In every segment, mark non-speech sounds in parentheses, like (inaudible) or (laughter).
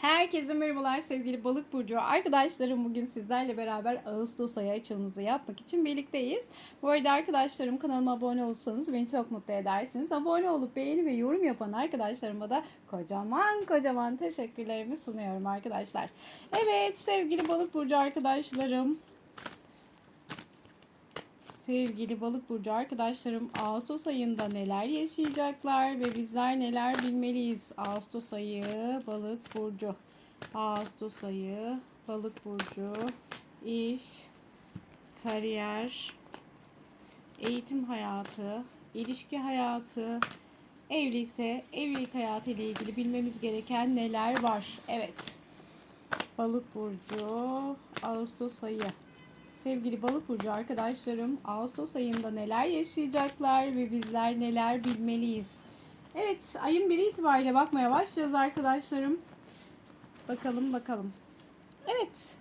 Herkese merhabalar sevgili balık burcu arkadaşlarım bugün sizlerle beraber Ağustos ayı açılımımızı yapmak için birlikteyiz. Bu arada arkadaşlarım kanalıma abone olursanız beni çok mutlu edersiniz. Abone olup beğeni ve yorum yapan arkadaşlarıma da kocaman kocaman teşekkürlerimi sunuyorum arkadaşlar. Evet sevgili balık burcu arkadaşlarım Sevgili balık burcu arkadaşlarım Ağustos ayında neler yaşayacaklar ve bizler neler bilmeliyiz? Ağustos ayı balık burcu. Ağustos ayı balık burcu. iş, kariyer, eğitim hayatı, ilişki hayatı, evliyse evlilik hayatı ile ilgili bilmemiz gereken neler var? Evet. Balık burcu Ağustos ayı. Sevgili balık burcu arkadaşlarım, Ağustos ayında neler yaşayacaklar ve bizler neler bilmeliyiz? Evet, ayın biri itibariyle bakmaya başlayacağız arkadaşlarım. Bakalım bakalım. Evet,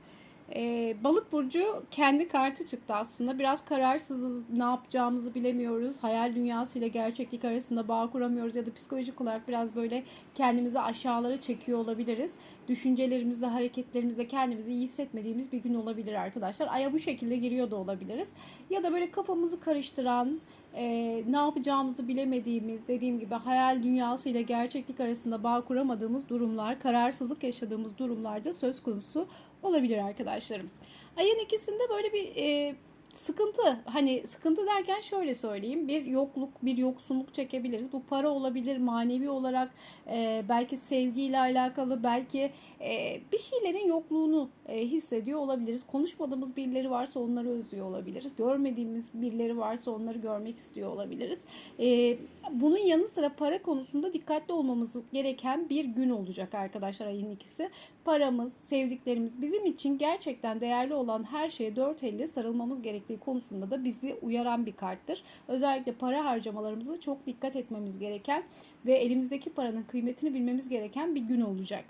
ee, balık burcu kendi kartı çıktı aslında. Biraz kararsızız, ne yapacağımızı bilemiyoruz. Hayal dünyası ile gerçeklik arasında bağ kuramıyoruz ya da psikolojik olarak biraz böyle kendimizi aşağılara çekiyor olabiliriz. Düşüncelerimizde, hareketlerimizde kendimizi iyi hissetmediğimiz bir gün olabilir arkadaşlar. Aya bu şekilde giriyor da olabiliriz. Ya da böyle kafamızı karıştıran, e, ne yapacağımızı bilemediğimiz, dediğim gibi hayal dünyası ile gerçeklik arasında bağ kuramadığımız durumlar, kararsızlık yaşadığımız durumlarda söz konusu olabilir arkadaşlarım. Ayın ikisinde böyle bir e, sıkıntı. Hani sıkıntı derken şöyle söyleyeyim. Bir yokluk bir yoksunluk çekebiliriz. Bu para olabilir manevi olarak e, belki sevgiyle alakalı belki e, bir şeylerin yokluğunu e, hissediyor olabiliriz. Konuşmadığımız birileri varsa onları özlüyor olabiliriz. Görmediğimiz birileri varsa onları görmek istiyor olabiliriz. E, bunun yanı sıra para konusunda dikkatli olmamız gereken bir gün olacak arkadaşlar ayın ikisi. Paramız sevdiklerimiz bizim için gerçekten değerli olan her şeye dört elle sarılmamız gerekiyor gerektiği konusunda da bizi uyaran bir karttır. Özellikle para harcamalarımızı çok dikkat etmemiz gereken ve elimizdeki paranın kıymetini bilmemiz gereken bir gün olacak.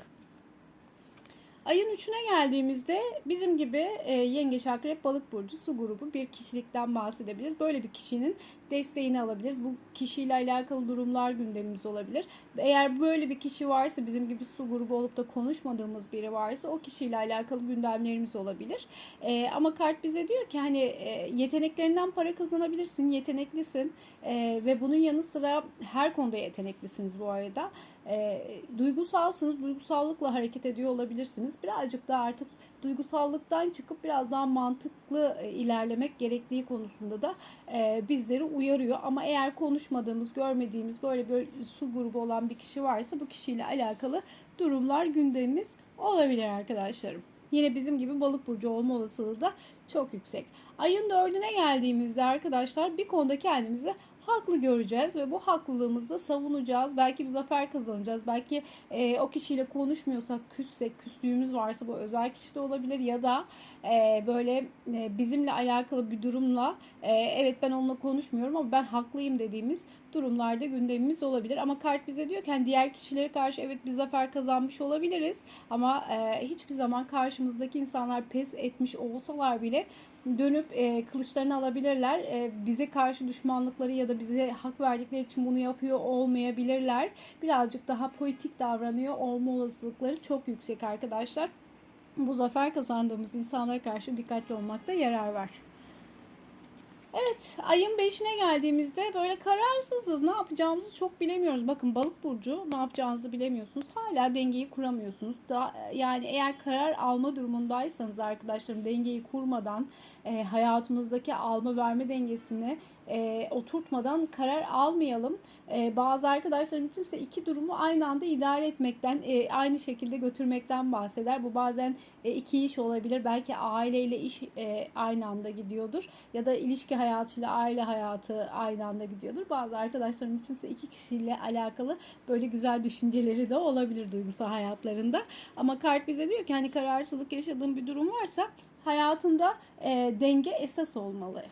Ayın üçüne geldiğimizde bizim gibi e, yengeç akrep balık burcu su grubu bir kişilikten bahsedebiliriz. Böyle bir kişinin desteğini alabiliriz. Bu kişiyle alakalı durumlar gündemimiz olabilir. Eğer böyle bir kişi varsa bizim gibi su grubu olup da konuşmadığımız biri varsa o kişiyle alakalı gündemlerimiz olabilir. E, ama kart bize diyor ki hani e, yeteneklerinden para kazanabilirsin, yeteneklisin e, ve bunun yanı sıra her konuda yeteneklisiniz bu arada. E, duygusalsınız, duygusallıkla hareket ediyor olabilirsiniz. Birazcık da artık duygusallıktan çıkıp biraz daha mantıklı e, ilerlemek gerektiği konusunda da e, bizleri uyarıyor. Ama eğer konuşmadığımız, görmediğimiz böyle bir su grubu olan bir kişi varsa bu kişiyle alakalı durumlar gündemimiz olabilir arkadaşlarım. Yine bizim gibi balık burcu olma olasılığı da çok yüksek. Ayın dördüne geldiğimizde arkadaşlar bir konuda kendimizi haklı göreceğiz ve bu haklılığımızda savunacağız. Belki bir zafer kazanacağız. Belki e, o kişiyle konuşmuyorsak, küssek, küslüğümüz varsa bu özel kişi de olabilir ya da e, böyle e, bizimle alakalı bir durumla e, evet ben onunla konuşmuyorum ama ben haklıyım dediğimiz durumlarda gündemimiz olabilir. Ama kart bize diyor ki hani diğer kişilere karşı evet bir zafer kazanmış olabiliriz ama e, hiçbir zaman karşımızdaki insanlar pes etmiş olsalar bile dönüp e, kılıçlarını alabilirler. E, bize karşı düşmanlıkları ya da bize hak verdikleri için bunu yapıyor olmayabilirler. Birazcık daha politik davranıyor olma olasılıkları çok yüksek arkadaşlar. Bu zafer kazandığımız insanlara karşı dikkatli olmakta yarar var. Evet ayın 5'ine geldiğimizde böyle kararsızız. Ne yapacağımızı çok bilemiyoruz. Bakın balık burcu ne yapacağınızı bilemiyorsunuz. Hala dengeyi kuramıyorsunuz. Da, yani eğer karar alma durumundaysanız arkadaşlarım dengeyi kurmadan e, hayatımızdaki alma verme dengesini e, oturtmadan karar almayalım. E, bazı arkadaşlarım için ise iki durumu aynı anda idare etmekten, e, aynı şekilde götürmekten bahseder. Bu bazen e, iki iş olabilir. Belki aileyle iş e, aynı anda gidiyordur. Ya da ilişki hayatıyla aile hayatı aynı anda gidiyordur. Bazı arkadaşlarım için ise iki kişiyle alakalı böyle güzel düşünceleri de olabilir duygusal hayatlarında. Ama kart bize diyor ki hani kararsızlık yaşadığın bir durum varsa hayatında e, denge esas olmalı.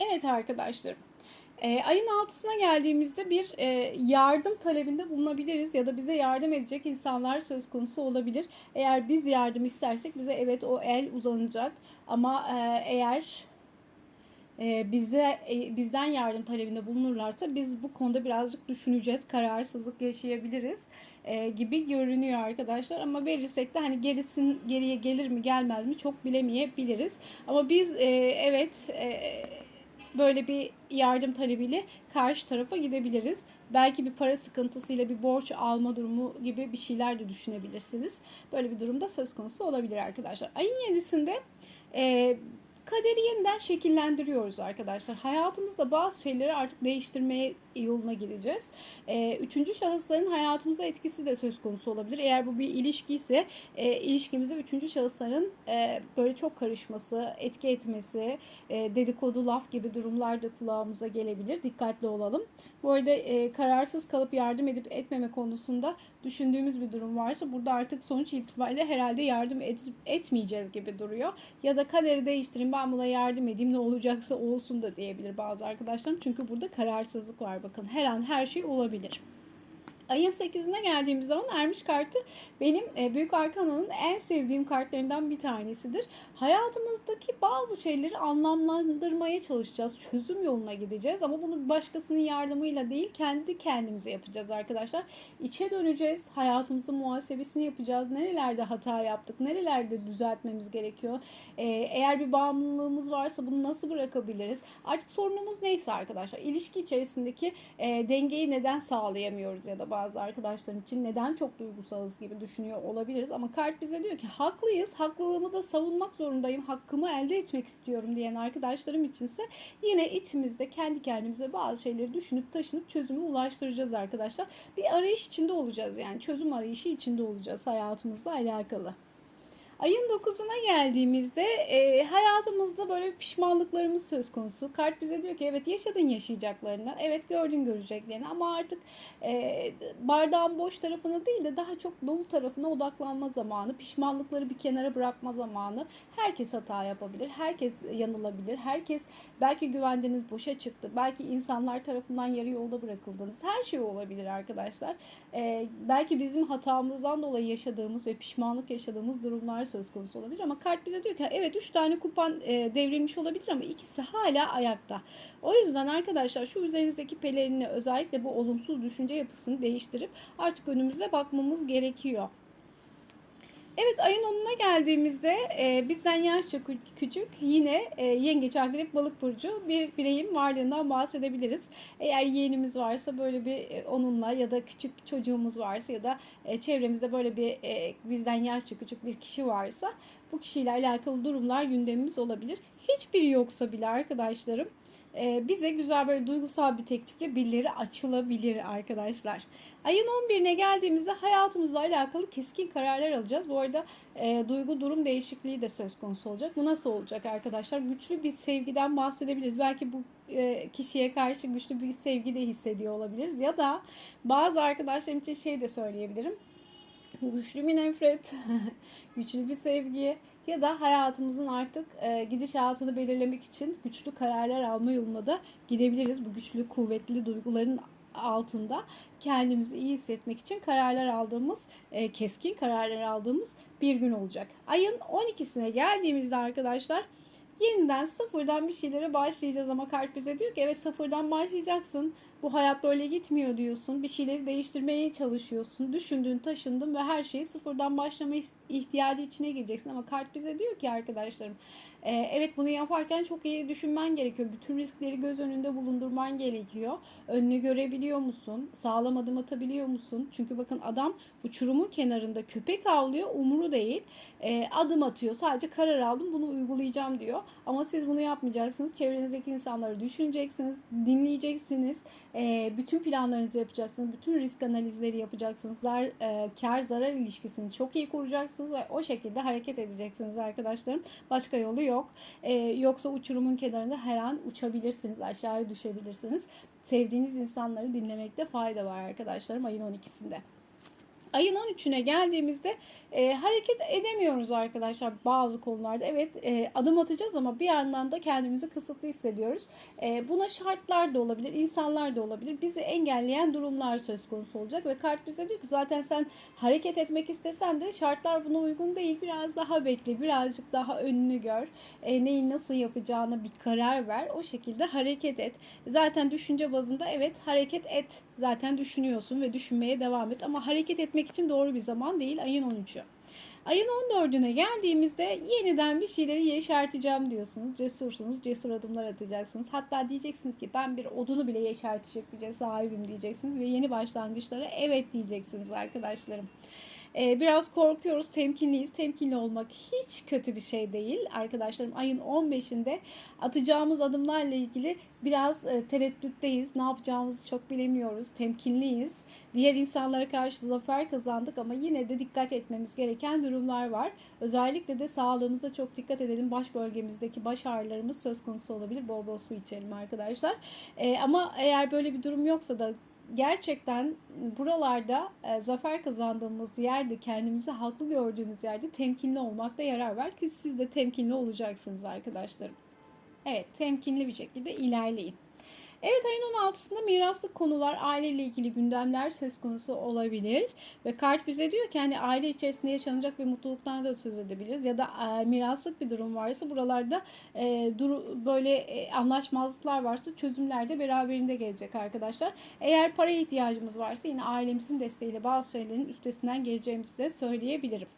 Evet arkadaşlarım. E, ayın altısına geldiğimizde bir e, yardım talebinde bulunabiliriz ya da bize yardım edecek insanlar söz konusu olabilir. Eğer biz yardım istersek bize evet o el uzanacak ama e, eğer e, bize e, bizden yardım talebinde bulunurlarsa biz bu konuda birazcık düşüneceğiz, kararsızlık yaşayabiliriz. e, gibi görünüyor arkadaşlar. Ama verirsek de hani gerisin geriye gelir mi gelmez mi çok bilemeyebiliriz. Ama biz e, evet e, böyle bir yardım talebiyle karşı tarafa gidebiliriz. Belki bir para sıkıntısıyla bir borç alma durumu gibi bir şeyler de düşünebilirsiniz. Böyle bir durumda söz konusu olabilir arkadaşlar. Ayın 7'sinde e, kaderi yeniden şekillendiriyoruz arkadaşlar. Hayatımızda bazı şeyleri artık değiştirmeye yoluna gideceğiz. E, üçüncü şahısların hayatımıza etkisi de söz konusu olabilir. Eğer bu bir ilişki ise e, ilişkimizde üçüncü şahısların e, böyle çok karışması, etki etmesi, e, dedikodu, laf gibi durumlar da kulağımıza gelebilir. Dikkatli olalım. Bu arada e, kararsız kalıp yardım edip etmeme konusunda düşündüğümüz bir durum varsa burada artık sonuç itibariyle herhalde yardım edip etmeyeceğiz gibi duruyor. Ya da kaderi değiştirin ben buna yardım edeyim ne olacaksa olsun da diyebilir bazı arkadaşlarım. Çünkü burada kararsızlık var bakın. Her an her şey olabilir. Ayın 8'ine geldiğimiz zaman Ermiş kartı benim e, Büyük Arkana'nın en sevdiğim kartlarından bir tanesidir. Hayatımızdaki bazı şeyleri anlamlandırmaya çalışacağız. Çözüm yoluna gideceğiz ama bunu başkasının yardımıyla değil kendi kendimize yapacağız arkadaşlar. İçe döneceğiz. Hayatımızın muhasebesini yapacağız. Nerelerde hata yaptık? Nerelerde düzeltmemiz gerekiyor? E, eğer bir bağımlılığımız varsa bunu nasıl bırakabiliriz? Artık sorunumuz neyse arkadaşlar. İlişki içerisindeki e, dengeyi neden sağlayamıyoruz ya da bazı arkadaşlarım için neden çok duygusalız gibi düşünüyor olabiliriz. Ama kart bize diyor ki haklıyız, haklılığımı da savunmak zorundayım, hakkımı elde etmek istiyorum diyen arkadaşlarım içinse yine içimizde kendi kendimize bazı şeyleri düşünüp taşınıp çözüme ulaştıracağız arkadaşlar. Bir arayış içinde olacağız yani çözüm arayışı içinde olacağız hayatımızla alakalı. Ayın 9'una geldiğimizde e, hayatımızda böyle pişmanlıklarımız söz konusu. Kart bize diyor ki evet yaşadın yaşayacaklarını, evet gördün göreceklerini ama artık e, bardağın boş tarafına değil de daha çok dolu tarafına odaklanma zamanı, pişmanlıkları bir kenara bırakma zamanı. Herkes hata yapabilir, herkes yanılabilir, herkes belki güvendiğiniz boşa çıktı, belki insanlar tarafından yarı yolda bırakıldınız. Her şey olabilir arkadaşlar. E, belki bizim hatamızdan dolayı yaşadığımız ve pişmanlık yaşadığımız durumlar söz konusu olabilir ama kart bize diyor ki evet 3 tane kupan e, devrilmiş olabilir ama ikisi hala ayakta. O yüzden arkadaşlar şu üzerinizdeki pelerini özellikle bu olumsuz düşünce yapısını değiştirip artık önümüze bakmamız gerekiyor. Evet ayın 10'una geldiğimizde e, bizden yaşça kü- küçük yine e, yengeç akrep balık burcu bir bireyin varlığından bahsedebiliriz. Eğer yeğenimiz varsa böyle bir e, onunla ya da küçük çocuğumuz varsa ya da e, çevremizde böyle bir e, bizden yaşça küçük bir kişi varsa bu kişiyle alakalı durumlar gündemimiz olabilir. Hiçbiri yoksa bile arkadaşlarım bize güzel böyle duygusal bir teklifle birileri açılabilir arkadaşlar. Ayın 11'ine geldiğimizde hayatımızla alakalı keskin kararlar alacağız. Bu arada e, duygu durum değişikliği de söz konusu olacak. Bu nasıl olacak arkadaşlar? Güçlü bir sevgiden bahsedebiliriz. Belki bu e, kişiye karşı güçlü bir sevgi de hissediyor olabiliriz. Ya da bazı arkadaşlarım için şey de söyleyebilirim güçlü bir nefret, (laughs) güçlü bir sevgi ya da hayatımızın artık e, gidişatını belirlemek için güçlü kararlar alma yoluna da gidebiliriz. Bu güçlü, kuvvetli duyguların altında kendimizi iyi hissetmek için kararlar aldığımız, e, keskin kararlar aldığımız bir gün olacak. Ayın 12'sine geldiğimizde arkadaşlar yeniden sıfırdan bir şeylere başlayacağız ama kart bize diyor ki evet sıfırdan başlayacaksın. Bu hayat böyle gitmiyor diyorsun. Bir şeyleri değiştirmeye çalışıyorsun. Düşündün, taşındın ve her şeyi sıfırdan başlama ihtiyacı içine gireceksin. Ama kart bize diyor ki arkadaşlarım e, evet bunu yaparken çok iyi düşünmen gerekiyor. Bütün riskleri göz önünde bulundurman gerekiyor. Önünü görebiliyor musun? Sağlam adım atabiliyor musun? Çünkü bakın adam uçurumun kenarında köpek avlıyor. Umuru değil. E, adım atıyor. Sadece karar aldım bunu uygulayacağım diyor. Ama siz bunu yapmayacaksınız. Çevrenizdeki insanları düşüneceksiniz. Dinleyeceksiniz. E, bütün planlarınızı yapacaksınız. Bütün risk analizleri yapacaksınız. Zar, e, kar zarar ilişkisini çok iyi kuracaksınız ve o şekilde hareket edeceksiniz arkadaşlarım. Başka yolu yok. E, yoksa uçurumun kenarında her an uçabilirsiniz. Aşağıya düşebilirsiniz. Sevdiğiniz insanları dinlemekte fayda var arkadaşlarım ayın 12'sinde. Ayın 13'üne geldiğimizde e, hareket edemiyoruz arkadaşlar bazı konularda. Evet e, adım atacağız ama bir yandan da kendimizi kısıtlı hissediyoruz. E, buna şartlar da olabilir, insanlar da olabilir. Bizi engelleyen durumlar söz konusu olacak ve kart bize diyor ki zaten sen hareket etmek istesen de şartlar buna uygun değil. Biraz daha bekle, birazcık daha önünü gör. E, neyi nasıl yapacağına bir karar ver. O şekilde hareket et. Zaten düşünce bazında evet hareket et. Zaten düşünüyorsun ve düşünmeye devam et ama hareket etmek için doğru bir zaman değil ayın 13'ü. Ayın 14'üne geldiğimizde yeniden bir şeyleri yeşerteceğim diyorsunuz. Cesursunuz, cesur adımlar atacaksınız. Hatta diyeceksiniz ki ben bir odunu bile yeşertecek güce sahibim diyeceksiniz. Ve yeni başlangıçlara evet diyeceksiniz arkadaşlarım. Ee, biraz korkuyoruz, temkinliyiz. Temkinli olmak hiç kötü bir şey değil. Arkadaşlarım ayın 15'inde atacağımız adımlarla ilgili biraz e, tereddütteyiz. Ne yapacağımızı çok bilemiyoruz. Temkinliyiz. Diğer insanlara karşı zafer kazandık ama yine de dikkat etmemiz gereken durumlar var. Özellikle de sağlığımıza çok dikkat edelim. Baş bölgemizdeki baş ağrılarımız söz konusu olabilir. Bol bol su içelim arkadaşlar. Ee, ama eğer böyle bir durum yoksa da gerçekten buralarda e, zafer kazandığımız yerde kendimizi haklı gördüğümüz yerde temkinli olmakta yarar var ki siz de temkinli olacaksınız arkadaşlarım. Evet temkinli bir şekilde ilerleyin. Evet ayın 16'sında miraslık konular, aileyle ilgili gündemler söz konusu olabilir. Ve kart bize diyor ki hani aile içerisinde yaşanacak bir mutluluktan da söz edebiliriz. Ya da e, miraslık bir durum varsa buralarda e, duru, böyle e, anlaşmazlıklar varsa çözümler de beraberinde gelecek arkadaşlar. Eğer para ihtiyacımız varsa yine ailemizin desteğiyle bazı şeylerin üstesinden geleceğimizi de söyleyebilirim.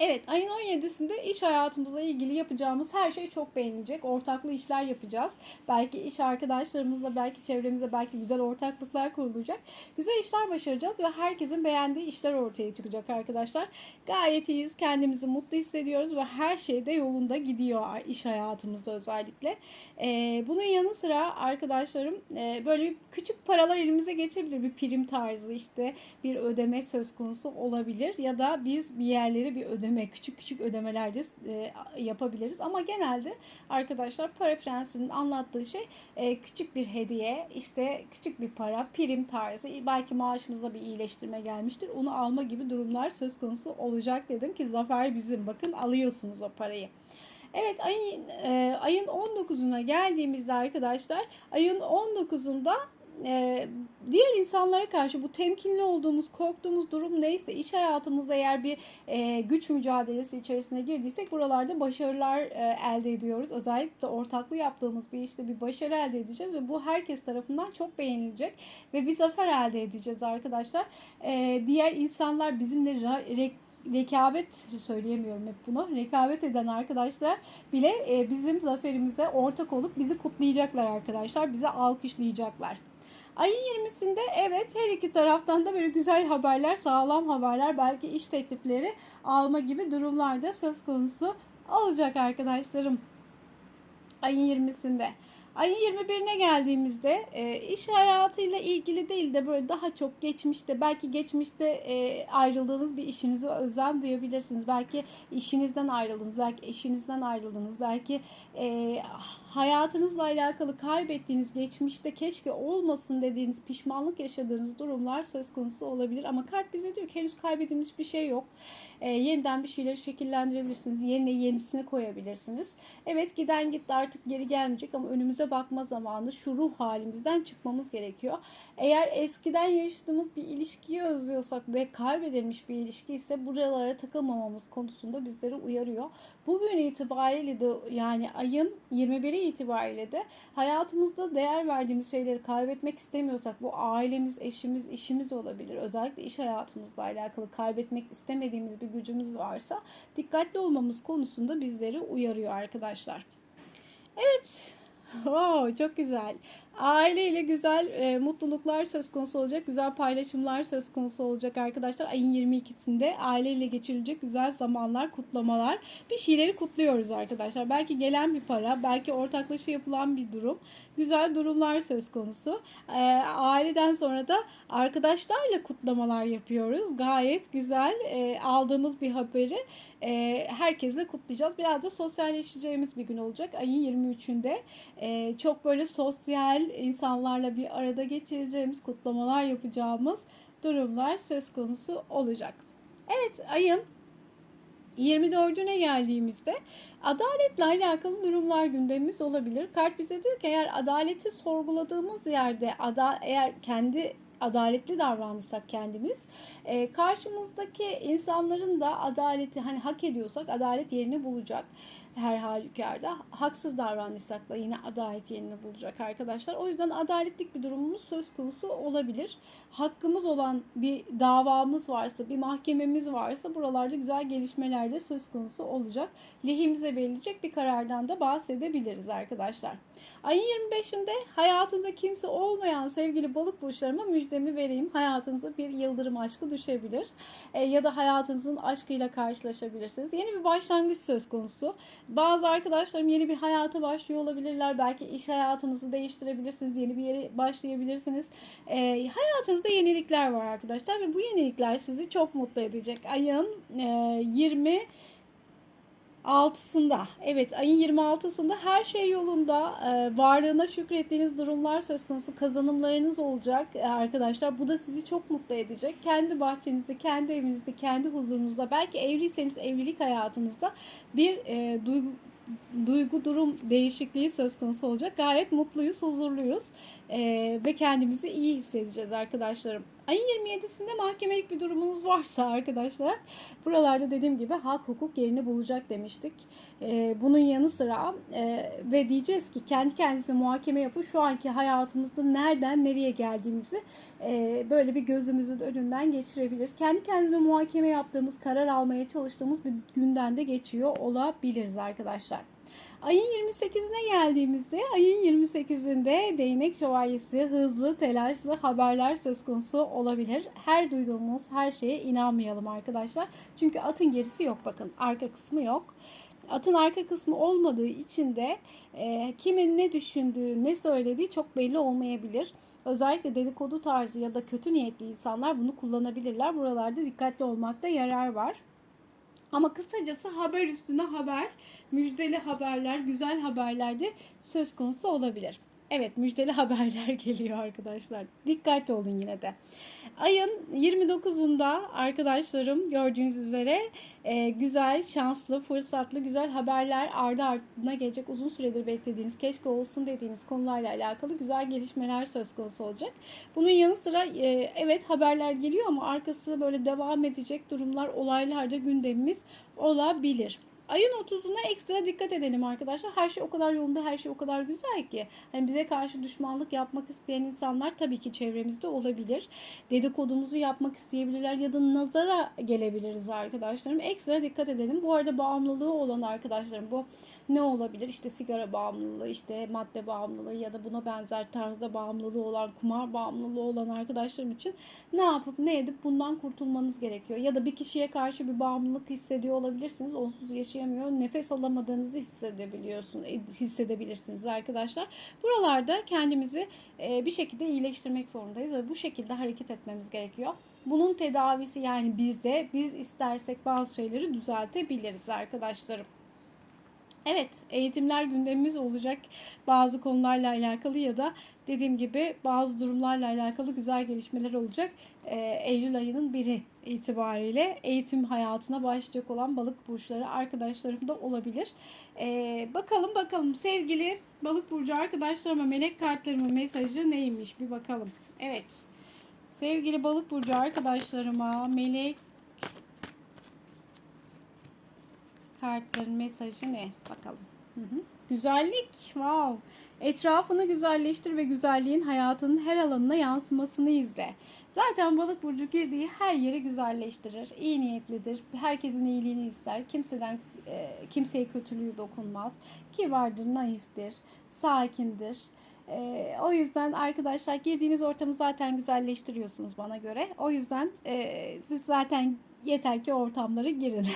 Evet ayın 17'sinde iş hayatımızla ilgili yapacağımız her şey çok beğenilecek. Ortaklı işler yapacağız. Belki iş arkadaşlarımızla, belki çevremizde, belki güzel ortaklıklar kurulacak. Güzel işler başaracağız ve herkesin beğendiği işler ortaya çıkacak arkadaşlar. Gayet iyiyiz. Kendimizi mutlu hissediyoruz ve her şey de yolunda gidiyor iş hayatımızda özellikle. Ee, bunun yanı sıra arkadaşlarım e, böyle küçük paralar elimize geçebilir. Bir prim tarzı işte bir ödeme söz konusu olabilir ya da biz bir yerlere bir ödeme ödeme, küçük küçük ödemeler de e, yapabiliriz. Ama genelde arkadaşlar para prensinin anlattığı şey e, küçük bir hediye, işte küçük bir para, prim tarzı, belki maaşımızda bir iyileştirme gelmiştir. Onu alma gibi durumlar söz konusu olacak dedim ki zafer bizim. Bakın alıyorsunuz o parayı. Evet ayın, e, ayın 19'una geldiğimizde arkadaşlar ayın 19'unda e, diğer insanlara karşı bu temkinli olduğumuz, korktuğumuz durum neyse iş hayatımızda eğer bir e, güç mücadelesi içerisine girdiysek buralarda başarılar e, elde ediyoruz. Özellikle ortaklı yaptığımız bir işte bir başarı elde edeceğiz ve bu herkes tarafından çok beğenilecek ve bir zafer elde edeceğiz arkadaşlar. E, diğer insanlar bizimle re rekabet söyleyemiyorum hep bunu. Rekabet eden arkadaşlar bile e, bizim zaferimize ortak olup bizi kutlayacaklar arkadaşlar. Bize alkışlayacaklar. Ayın 20'sinde evet her iki taraftan da böyle güzel haberler, sağlam haberler, belki iş teklifleri alma gibi durumlarda söz konusu olacak arkadaşlarım. Ayın 20'sinde. Ayın 21'ine geldiğimizde e, iş hayatıyla ilgili değil de böyle daha çok geçmişte belki geçmişte e, ayrıldığınız bir işinize özlem duyabilirsiniz. Belki işinizden ayrıldınız, belki eşinizden ayrıldınız, belki e, hayatınızla alakalı kaybettiğiniz geçmişte keşke olmasın dediğiniz pişmanlık yaşadığınız durumlar söz konusu olabilir. Ama kart bize diyor ki henüz kaybedilmiş bir şey yok. E, yeniden bir şeyleri şekillendirebilirsiniz. Yerine yenisini koyabilirsiniz. Evet giden gitti artık geri gelmeyecek ama önümüze bakma zamanı şu ruh halimizden çıkmamız gerekiyor. Eğer eskiden yaşadığımız bir ilişkiyi özlüyorsak ve kaybedilmiş bir ilişki ise buralara takılmamamız konusunda bizleri uyarıyor. Bugün itibariyle de yani ayın 21'i itibariyle de hayatımızda değer verdiğimiz şeyleri kaybetmek istemiyorsak bu ailemiz, eşimiz, işimiz olabilir. Özellikle iş hayatımızla alakalı kaybetmek istemediğimiz bir gücümüz varsa dikkatli olmamız konusunda bizleri uyarıyor arkadaşlar. Evet. (laughs) Oh, çok güzel. Aileyle güzel e, mutluluklar söz konusu olacak. Güzel paylaşımlar söz konusu olacak arkadaşlar. Ayın 22'sinde aileyle geçirilecek güzel zamanlar, kutlamalar. Bir şeyleri kutluyoruz arkadaşlar. Belki gelen bir para, belki ortaklaşa yapılan bir durum. Güzel durumlar söz konusu. E, aileden sonra da arkadaşlarla kutlamalar yapıyoruz. Gayet güzel. E, aldığımız bir haberi e, herkesle kutlayacağız. Biraz da sosyalleşeceğimiz bir gün olacak. Ayın 23'ünde. E, çok böyle sosyal insanlarla bir arada geçireceğimiz, kutlamalar yapacağımız durumlar söz konusu olacak. Evet ayın 24'üne geldiğimizde adaletle alakalı durumlar gündemimiz olabilir. Kart bize diyor ki eğer adaleti sorguladığımız yerde ada, eğer kendi adaletli davranırsak kendimiz e, karşımızdaki insanların da adaleti hani hak ediyorsak adalet yerini bulacak her halükarda haksız davranırsak da yine adalet yerini bulacak arkadaşlar. O yüzden adaletlik bir durumumuz söz konusu olabilir. Hakkımız olan bir davamız varsa, bir mahkememiz varsa buralarda güzel gelişmeler de söz konusu olacak. Lehimize verilecek bir karardan da bahsedebiliriz arkadaşlar. Ayın 25'inde hayatında kimse olmayan sevgili balık burçlarıma müjdemi vereyim. Hayatınıza bir yıldırım aşkı düşebilir. E, ya da hayatınızın aşkıyla karşılaşabilirsiniz. Yeni bir başlangıç söz konusu. Bazı arkadaşlarım yeni bir hayata başlıyor olabilirler. Belki iş hayatınızı değiştirebilirsiniz. Yeni bir yere başlayabilirsiniz. E, hayatınızda yenilikler var arkadaşlar ve bu yenilikler sizi çok mutlu edecek. Ayın e, 20 6'sında evet ayın 26'sında her şey yolunda. E, varlığına şükrettiğiniz durumlar söz konusu kazanımlarınız olacak. E, arkadaşlar bu da sizi çok mutlu edecek. Kendi bahçenizde kendi evinizde kendi huzurunuzda belki evliyseniz evlilik hayatınızda bir e, duygu duygu durum değişikliği söz konusu olacak. Gayet mutluyuz, huzurluyuz ee, ve kendimizi iyi hissedeceğiz arkadaşlarım. Ayın 27'sinde mahkemelik bir durumunuz varsa arkadaşlar buralarda dediğim gibi hak hukuk yerini bulacak demiştik. Ee, bunun yanı sıra e, ve diyeceğiz ki kendi kendimize muhakeme yapıp şu anki hayatımızda nereden nereye geldiğimizi e, böyle bir gözümüzün önünden geçirebiliriz. Kendi kendine muhakeme yaptığımız, karar almaya çalıştığımız bir günden de geçiyor olabiliriz arkadaşlar. Ayın 28'ine geldiğimizde ayın 28'inde değnek şövalyesi hızlı telaşlı haberler söz konusu olabilir. Her duyduğumuz her şeye inanmayalım arkadaşlar. Çünkü atın gerisi yok bakın arka kısmı yok. Atın arka kısmı olmadığı için de e, kimin ne düşündüğü ne söylediği çok belli olmayabilir. Özellikle dedikodu tarzı ya da kötü niyetli insanlar bunu kullanabilirler. Buralarda dikkatli olmakta yarar var. Ama kısacası haber üstüne haber, müjdeli haberler, güzel haberler de söz konusu olabilir. Evet müjdeli (laughs) haberler geliyor arkadaşlar. Dikkatli olun yine de. Ayın 29'unda arkadaşlarım gördüğünüz üzere e, güzel, şanslı, fırsatlı, güzel haberler ardı ardına gelecek. Uzun süredir beklediğiniz, keşke olsun dediğiniz konularla alakalı güzel gelişmeler söz konusu olacak. Bunun yanı sıra e, evet haberler geliyor ama arkası böyle devam edecek durumlar, olaylar da gündemimiz olabilir. Ayın 30'una ekstra dikkat edelim arkadaşlar. Her şey o kadar yolunda, her şey o kadar güzel ki. Hani bize karşı düşmanlık yapmak isteyen insanlar tabii ki çevremizde olabilir. Dedikodumuzu yapmak isteyebilirler ya da nazara gelebiliriz arkadaşlarım. Ekstra dikkat edelim. Bu arada bağımlılığı olan arkadaşlarım bu ne olabilir? İşte sigara bağımlılığı, işte madde bağımlılığı ya da buna benzer tarzda bağımlılığı olan, kumar bağımlılığı olan arkadaşlarım için ne yapıp ne edip bundan kurtulmanız gerekiyor. Ya da bir kişiye karşı bir bağımlılık hissediyor olabilirsiniz. Onsuz yaşayamıyor. Nefes alamadığınızı hissedebiliyorsunuz, hissedebilirsiniz arkadaşlar. Buralarda kendimizi bir şekilde iyileştirmek zorundayız ve bu şekilde hareket etmemiz gerekiyor. Bunun tedavisi yani bizde biz istersek bazı şeyleri düzeltebiliriz arkadaşlarım. Evet, eğitimler gündemimiz olacak bazı konularla alakalı ya da dediğim gibi bazı durumlarla alakalı güzel gelişmeler olacak. Ee, Eylül ayının biri itibariyle eğitim hayatına başlayacak olan balık burçları arkadaşlarım da olabilir. Ee, bakalım bakalım sevgili balık burcu arkadaşlarıma melek kartlarımın mesajı neymiş bir bakalım. Evet, sevgili balık burcu arkadaşlarıma melek kartların mesajı ne? Bakalım. Hı hı. Güzellik. Wow. Etrafını güzelleştir ve güzelliğin hayatının her alanına yansımasını izle. Zaten balık burcu girdiği her yeri güzelleştirir. İyi niyetlidir. Herkesin iyiliğini ister. Kimseden e, kimseye kötülüğü dokunmaz. Ki vardır, naiftir, sakindir. E, o yüzden arkadaşlar girdiğiniz ortamı zaten güzelleştiriyorsunuz bana göre. O yüzden e, siz zaten yeter ki ortamlara girin.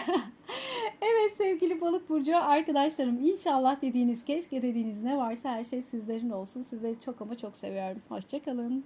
(laughs) evet sevgili balık burcu arkadaşlarım inşallah dediğiniz keşke dediğiniz ne varsa her şey sizlerin olsun. Sizleri çok ama çok seviyorum. Hoşçakalın.